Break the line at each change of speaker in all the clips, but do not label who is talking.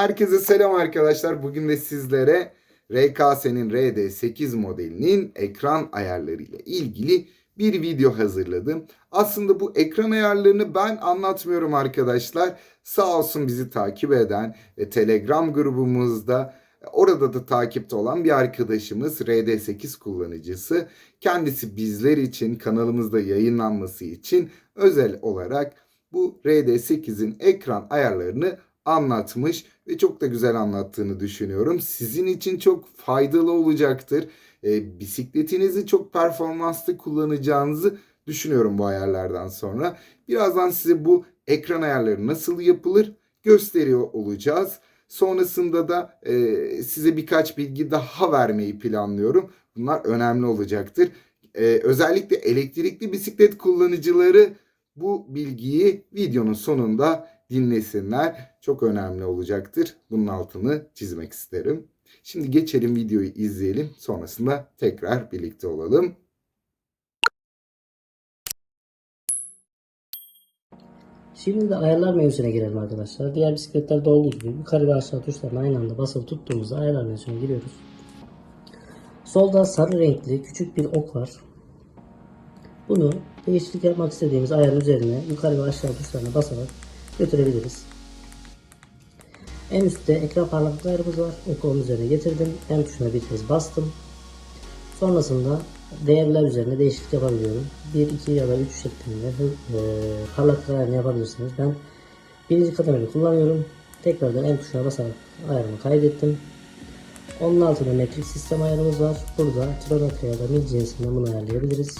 Herkese selam arkadaşlar. Bugün de sizlere RKS'nin RD8 modelinin ekran ayarları ile ilgili bir video hazırladım. Aslında bu ekran ayarlarını ben anlatmıyorum arkadaşlar. Sağ olsun bizi takip eden ve Telegram grubumuzda orada da takipte olan bir arkadaşımız RD8 kullanıcısı. Kendisi bizler için kanalımızda yayınlanması için özel olarak bu RD8'in ekran ayarlarını anlatmış ve çok da güzel anlattığını düşünüyorum. Sizin için çok faydalı olacaktır. E, bisikletinizi çok performanslı kullanacağınızı düşünüyorum bu ayarlardan sonra. Birazdan size bu ekran ayarları nasıl yapılır gösteriyor olacağız. Sonrasında da e, size birkaç bilgi daha vermeyi planlıyorum. Bunlar önemli olacaktır. E, özellikle elektrikli bisiklet kullanıcıları bu bilgiyi videonun sonunda dinlesinler. Çok önemli olacaktır. Bunun altını çizmek isterim. Şimdi geçelim videoyu izleyelim. Sonrasında tekrar birlikte olalım.
Şimdi de ayarlar menüsüne girelim arkadaşlar. Diğer bisikletlerde olduğu gibi yukarı ve aşağı tuşlarını aynı anda basılı tuttuğumuzda ayarlar menüsüne giriyoruz. Solda sarı renkli küçük bir ok var. Bunu değişiklik yapmak istediğimiz ayar üzerine yukarı ve aşağı tuşlarına basarak götürebiliriz. En üstte ekran parlaklık ayarımız var. Onun üzerine getirdim. En tuşuna bir kez bastım. Sonrasında değerler üzerine değişiklik yapabiliyorum. 1, 2 ya da 3 şeklinde e, parlaklık ayarını yapabilirsiniz. Ben birinci kategori kullanıyorum. Tekrardan en tuşuna basarak ayarımı kaydettim. Onun altında metrik sistem ayarımız var. Burada kilometre ya da mil cinsinden bunu ayarlayabiliriz.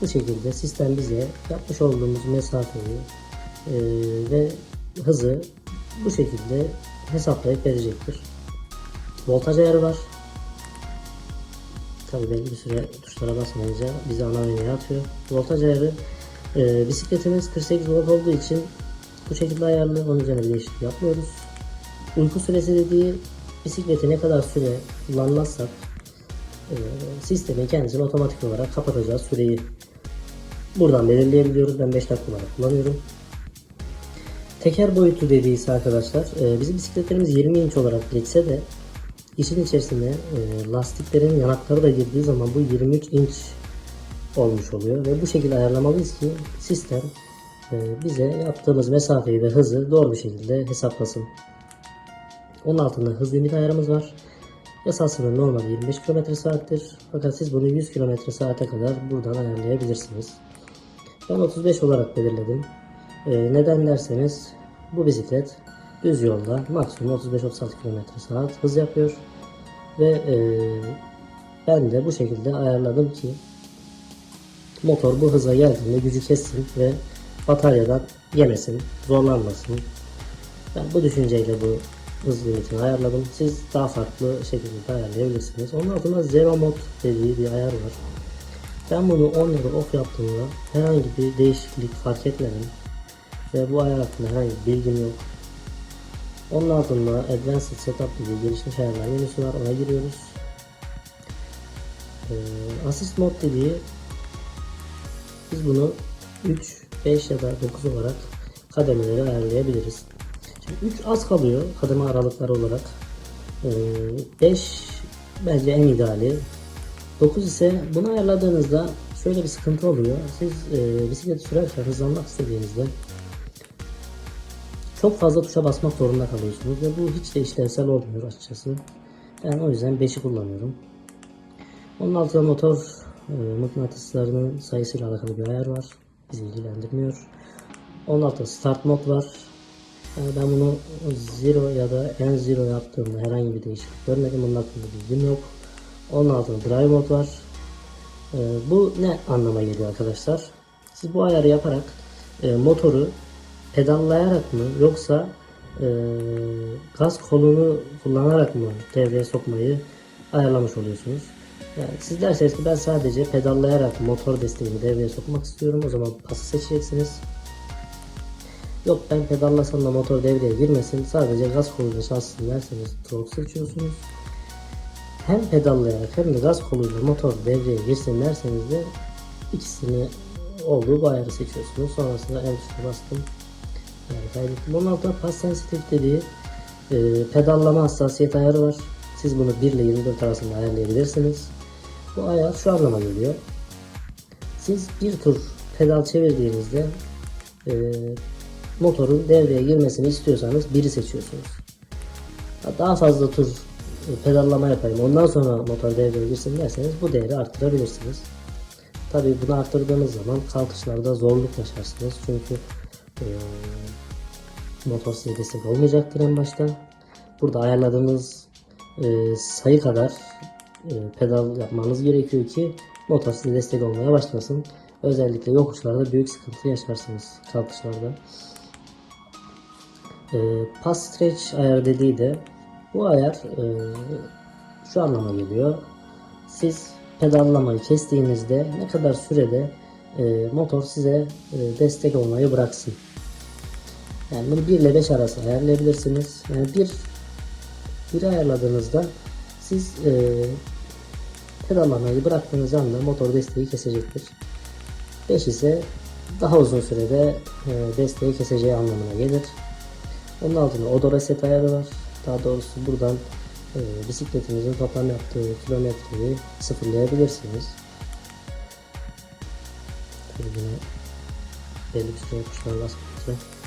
Bu şekilde sistem bize yapmış olduğumuz mesafeyi e, ve hızı bu şekilde hesaplayıp verecektir. Voltaj ayarı var. Tabi belli bir süre tuşlara basmayınca bizi ana menüye atıyor. Voltaj ayarı e, bisikletimiz 48 volt olduğu için bu şekilde ayarlı. Onun üzerine bir değişiklik yapmıyoruz. Uyku süresi dediği bisikleti ne kadar süre kullanmazsak e, sistemin kendisini otomatik olarak kapatacağı süreyi buradan belirleyebiliyoruz. Ben 5 dakika olarak kullanıyorum. Teker boyutu dediği arkadaşlar e, bizim bisikletlerimiz 20 inç olarak geçse de işin içerisine e, lastiklerin yanakları da girdiği zaman bu 23 inç olmuş oluyor ve bu şekilde ayarlamalıyız ki sistem e, bize yaptığımız mesafeyi ve hızı doğru bir şekilde hesaplasın. Onun altında hız limit ayarımız var. Yasal sınır normalde 25 km saattir. Fakat siz bunu 100 km saate kadar buradan ayarlayabilirsiniz. Ben 35 olarak belirledim. Ee, neden derseniz bu bisiklet düz yolda maksimum 35-36 km saat hız yapıyor. Ve e, ben de bu şekilde ayarladım ki motor bu hıza geldiğinde gücü kessin ve bataryadan yemesin, zorlanmasın. Ben bu düşünceyle bu hız limitini ayarladım. Siz daha farklı şekilde ayarlayabilirsiniz. Onun altında Zero Mode dediği bir ayar var. Ben bunu on ya da off yaptığımda herhangi bir değişiklik fark etmedim. Ve bu ayar hakkında herhangi bir bilgim yok. Onun altında Advanced Setup gibi gelişmiş ayarlar menüsü var. Ona giriyoruz. Ee, Assist Mode dediği biz bunu 3, 5 ya da 9 olarak kademeleri ayarlayabiliriz. Şimdi 3 az kalıyor kademe aralıkları olarak. 5 bence en ideali. 9 ise bunu ayarladığınızda şöyle bir sıkıntı oluyor. Siz e, bisikleti sürerken hızlanmak istediğinizde çok fazla tuşa basmak zorunda kalıyorsunuz ve bu hiç de işlevsel olmuyor açıkçası. Ben o yüzden 5'i kullanıyorum. Onun altında motor e, mıknatıslarının sayısıyla alakalı bir ayar var. Bizi ilgilendirmiyor. Onun altında start mod var. Yani ben bunu zero ya da en zero yaptığımda herhangi bir değişiklik görmedim. Bunun hakkında bilgim yok. Onun altında drive mod var. Ee, bu ne anlama geliyor arkadaşlar? Siz bu ayarı yaparak e, motoru pedallayarak mı yoksa e, gaz kolunu kullanarak mı devreye sokmayı ayarlamış oluyorsunuz. Yani siz derseniz ki ben sadece pedallayarak motor desteğini devreye sokmak istiyorum. O zaman pası seçeceksiniz. Yok ben pedallasam da motor devreye girmesin. Sadece gaz koluyla çalışsın derseniz torque seçiyorsunuz. Hem pedallayarak hem de gaz koluyla motor devreye girsin derseniz de ikisini olduğu bu ayarı seçiyorsunuz. Sonrasında en tuşuna bastım. Yani altında pas sensitif dediği e, pedallama hassasiyet ayarı var. Siz bunu 1 ile 24 arasında ayarlayabilirsiniz. Bu ayar şu anlama geliyor. Siz bir tur pedal çevirdiğinizde e, motorun devreye girmesini istiyorsanız biri seçiyorsunuz. Daha fazla tur e, pedallama yapayım ondan sonra motor devreye girsin derseniz bu değeri arttırabilirsiniz. Tabii bunu arttırdığınız zaman kalkışlarda zorluk yaşarsınız çünkü e, motor size destek olmayacaktır en başta. Burada ayarladığınız e, sayı kadar e, pedal yapmanız gerekiyor ki motor size destek olmaya başlasın. Özellikle yokuşlarda büyük sıkıntı yaşarsınız kalkışlarda. E, pass stretch ayar dediği de bu ayar e, şu anlama geliyor. Siz pedallamayı kestiğinizde ne kadar sürede e, motor size e, destek olmayı bıraksın. Yani bunu 1 ile 5 arası ayarlayabilirsiniz. Yani bir bir ayarladığınızda siz e, pedallamayı bıraktığınız anda motor desteği kesecektir. 5 ise daha uzun sürede e, desteği keseceği anlamına gelir. Onun altında odo reset ayarı var. Daha doğrusu buradan e, bisikletinizin toplam yaptığı kilometreyi sıfırlayabilirsiniz. Tabii yine belli bir süre yokuşlar basmakta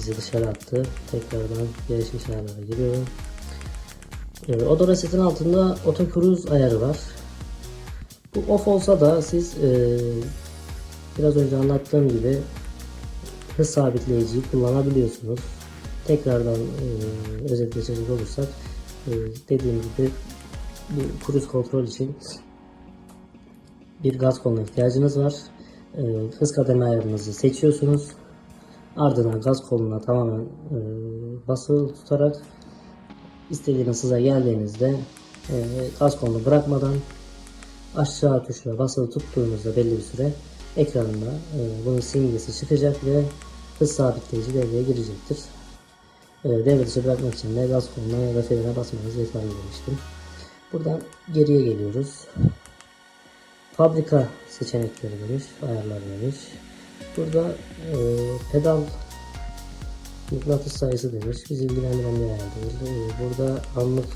bizi dışarı attı. Tekrardan gelişmiş ayarlara giriyorum. E, odo resetin altında auto cruise ayarı var. Bu off olsa da siz e, biraz önce anlattığım gibi hız sabitleyiciyi kullanabiliyorsunuz. Tekrardan e, özetleyecek olursak e, dediğim gibi bu cruise kontrol için bir gaz koluna ihtiyacınız var. E, hız kademe ayarınızı seçiyorsunuz. Ardından gaz koluna tamamen e, basılı tutarak istediğiniz hıza geldiğinizde e, gaz kolunu bırakmadan aşağı tuşuna basılı tuttuğunuzda belli bir süre ekranında e, bunun simgesi çıkacak ve hız sabitleyici devreye girecektir. E, devre dışı bırakmak için de gaz koluna ya da frene basmanız yeterli demiştim. Buradan geriye geliyoruz. Fabrika seçenekleri demiş, ayarlar demiş. Burada e, pedal mıknatıs sayısı demiş. Bizi ilgilendiren bir ayar değil. E, burada anlık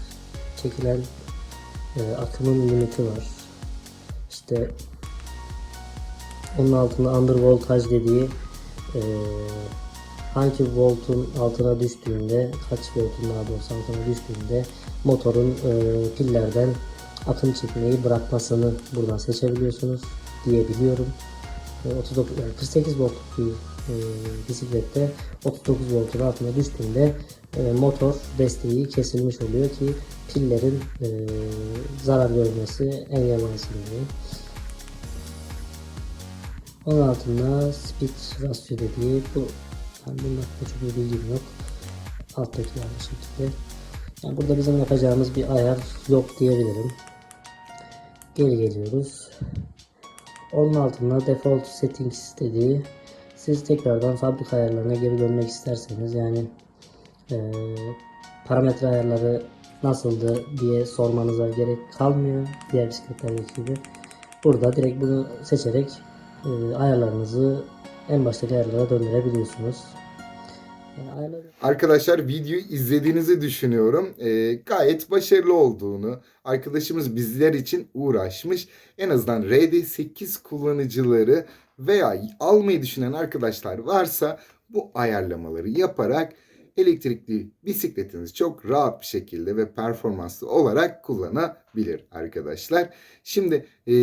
çekilen e, akımın limiti var. İşte onun altında under voltaj dediği e, hangi voltun altına düştüğünde kaç voltun daha doğrusu altına düştüğünde motorun e, pillerden akım çekmeyi bırakmasını buradan seçebiliyorsunuz diyebiliyorum. E, 39 yani 48 voltluk bir e, bisiklette 39 voltun altına düştüğünde e, motor desteği kesilmiş oluyor ki pillerin e, zarar görmesi engellensin diye. Onun altında speed ratio dediği bu yani bunun hakkında çok bir bilgim yok. Alttaki aynı şekilde. Yani burada bizim yapacağımız bir ayar yok diyebilirim. Geri geliyoruz. Onun altında default settings dediği siz tekrardan fabrika ayarlarına geri dönmek isterseniz yani e, parametre ayarları nasıldı diye sormanıza gerek kalmıyor diğer bisikletlerdeki gibi. Burada direkt bunu seçerek e, ayarlarınızı en baştaki ayarlara döndürebiliyorsunuz.
Arkadaşlar videoyu izlediğinizi düşünüyorum. Ee, gayet başarılı olduğunu, arkadaşımız bizler için uğraşmış. En azından RD8 kullanıcıları veya almayı düşünen arkadaşlar varsa bu ayarlamaları yaparak elektrikli bisikletinizi çok rahat bir şekilde ve performanslı olarak kullanabilir arkadaşlar. Şimdi e,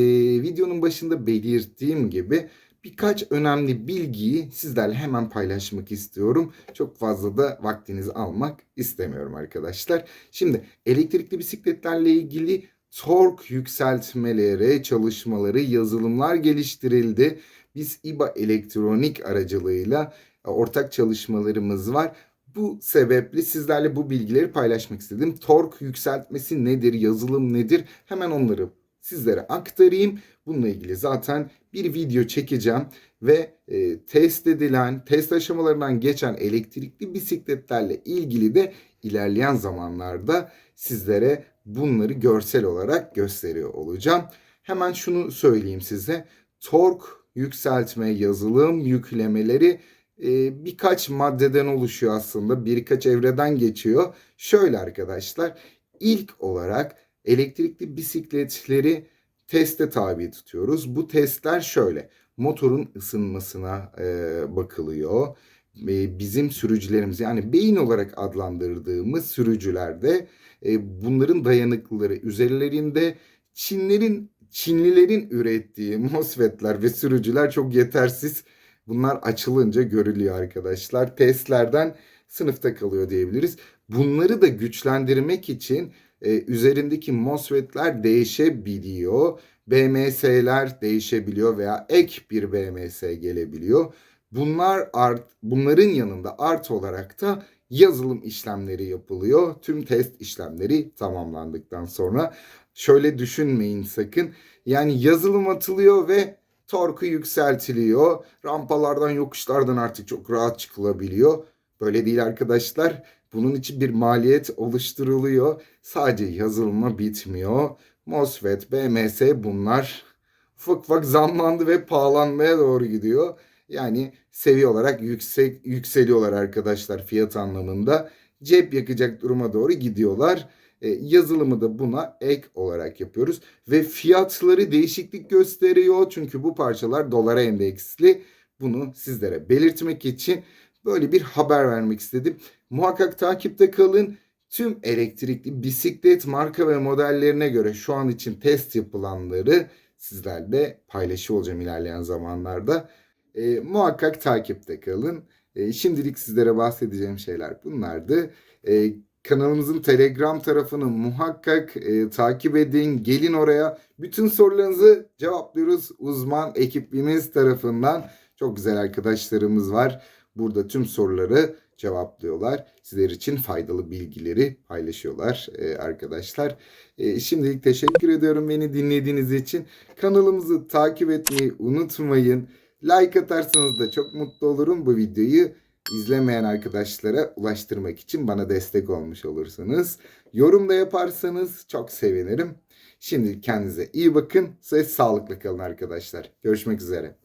videonun başında belirttiğim gibi birkaç önemli bilgiyi sizlerle hemen paylaşmak istiyorum. Çok fazla da vaktinizi almak istemiyorum arkadaşlar. Şimdi elektrikli bisikletlerle ilgili tork yükseltmeleri, çalışmaları, yazılımlar geliştirildi. Biz İBA elektronik aracılığıyla e, ortak çalışmalarımız var. Bu sebeple sizlerle bu bilgileri paylaşmak istedim. Tork yükseltmesi nedir, yazılım nedir? Hemen onları sizlere aktarayım. Bununla ilgili zaten bir video çekeceğim ve e, test edilen, test aşamalarından geçen elektrikli bisikletlerle ilgili de ilerleyen zamanlarda sizlere bunları görsel olarak gösteriyor olacağım. Hemen şunu söyleyeyim size. Tork yükseltme, yazılım yüklemeleri e, birkaç maddeden oluşuyor aslında. Birkaç evreden geçiyor. Şöyle arkadaşlar. ilk olarak elektrikli bisikletleri teste tabi tutuyoruz. Bu testler şöyle. Motorun ısınmasına e, bakılıyor. E, bizim sürücülerimiz yani beyin olarak adlandırdığımız sürücülerde e, bunların dayanıklıları üzerlerinde Çinlerin Çinlilerin ürettiği MOSFET'ler ve sürücüler çok yetersiz. Bunlar açılınca görülüyor arkadaşlar. Testlerden sınıfta kalıyor diyebiliriz. Bunları da güçlendirmek için e, üzerindeki MOSFET'ler değişebiliyor. BMS'ler değişebiliyor veya ek bir BMS gelebiliyor. Bunlar art, bunların yanında art olarak da yazılım işlemleri yapılıyor. Tüm test işlemleri tamamlandıktan sonra şöyle düşünmeyin sakın. Yani yazılım atılıyor ve torku yükseltiliyor. Rampalardan, yokuşlardan artık çok rahat çıkılabiliyor. Böyle değil arkadaşlar. Bunun için bir maliyet oluşturuluyor. Sadece yazılımla bitmiyor. MOSFET, BMS bunlar ufak ufak zamlandı ve pahalanmaya doğru gidiyor. Yani seviye olarak yüksek yükseliyorlar arkadaşlar fiyat anlamında. Cep yakacak duruma doğru gidiyorlar. E, yazılımı da buna ek olarak yapıyoruz ve fiyatları değişiklik gösteriyor çünkü bu parçalar dolara endeksli. Bunu sizlere belirtmek için böyle bir haber vermek istedim. Muhakkak takipte kalın. Tüm elektrikli bisiklet marka ve modellerine göre şu an için test yapılanları sizlerle paylaşıyor olacağım ilerleyen zamanlarda. E, muhakkak takipte kalın. E, şimdilik sizlere bahsedeceğim şeyler bunlardı. E, kanalımızın Telegram tarafını muhakkak e, takip edin. Gelin oraya. Bütün sorularınızı cevaplıyoruz uzman ekibimiz tarafından. Çok güzel arkadaşlarımız var. Burada tüm soruları cevaplıyorlar. Sizler için faydalı bilgileri paylaşıyorlar e, arkadaşlar. E, şimdilik teşekkür ediyorum beni dinlediğiniz için. Kanalımızı takip etmeyi unutmayın. Like atarsanız da çok mutlu olurum bu videoyu izlemeyen arkadaşlara ulaştırmak için bana destek olmuş olursunuz. Yorum da yaparsanız çok sevinirim. Şimdi kendinize iyi bakın ve sağlıklı kalın arkadaşlar. Görüşmek üzere.